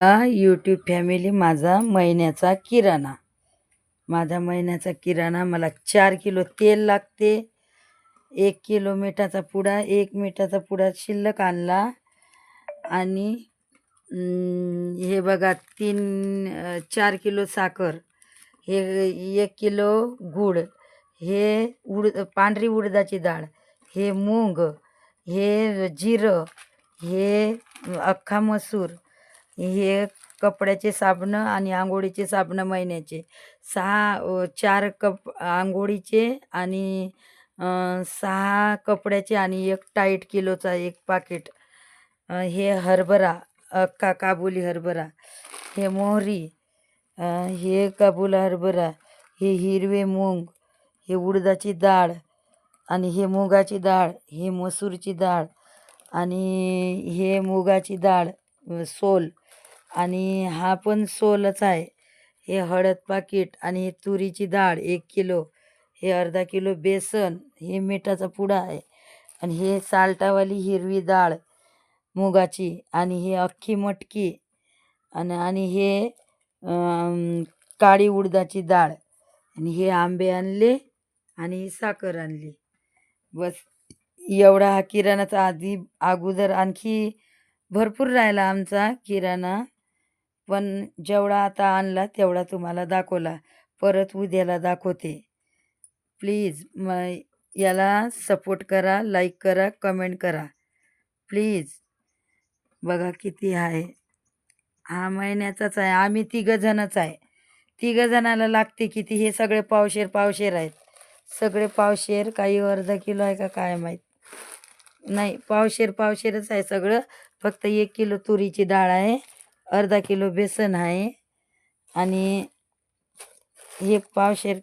हा YouTube family माझा महिन्याचा किराणा. माझा महिन्याचा किराणा मला चार किलो तेल लागते. एक किलो मिठाचा पुडा एक मिठाचा पुडा शिल्लक आणला. आणि हे बघा तीन चार किलो साखर हे एक किलो गूळ हे उड पांढरी उडदाची डाळ हे मूग हे जिरं हे अख्खा मसूर हे कपड्याचे साबणं आणि आंघोळीचे साबणं महिन्याचे. सहा चार कप आंघोळीचे आणि सहा कपड्याचे आणि एक टाईट किलोचा एक पाकिट. हे हरभरा अख्खा काबुली हरभरा हे मोहरी हे काबुल हरभरा हे हिरवे मूग हे उडदाची डाळ आणि हे मुगाची डाळ हे मसूरची डाळ आणि हे मुगाची डाळ सोल. आणि हा पण सोलच आहे. हे हळद पाकिट आणि हे तुरीची डाळ एक किलो हे अर्धा किलो बेसन हे मिठाचा पुडा आहे. आणि हे साल्टावाली हिरवी डाळ मुगाची आणि हे अख्खी मटकी आणि आणि हे काळी उडदाची डाळ. आणि हे आंबे आणले आणि ही साखर आणली. बस एवढा हा किराणाचा आधी अगोदर आणखी भरपूर राहिला आमचा किराणा. पण जेवढा आता आणला तेवढा तुम्हाला दाखवला. परत उद्याला दाखवते. प्लीज म याला सपोर्ट करा लाईक करा कमेंट करा. प्लीज. बघा किती आहे. हा महिन्याचाच आहे. आम्ही तिघं जणच आहे. तिघं जणाला लागते किती? हे सगळे पावशेर पावशेर आहेत. सगळे पावशेर काही अर्धा किलो आहे का काय माहीत? नाही पावशेर पावशेरच आहे सगळं. फक्त एक किलो तुरीची डाळ आहे. अर्धा किलो बेसन आहे आणि एक पावशेर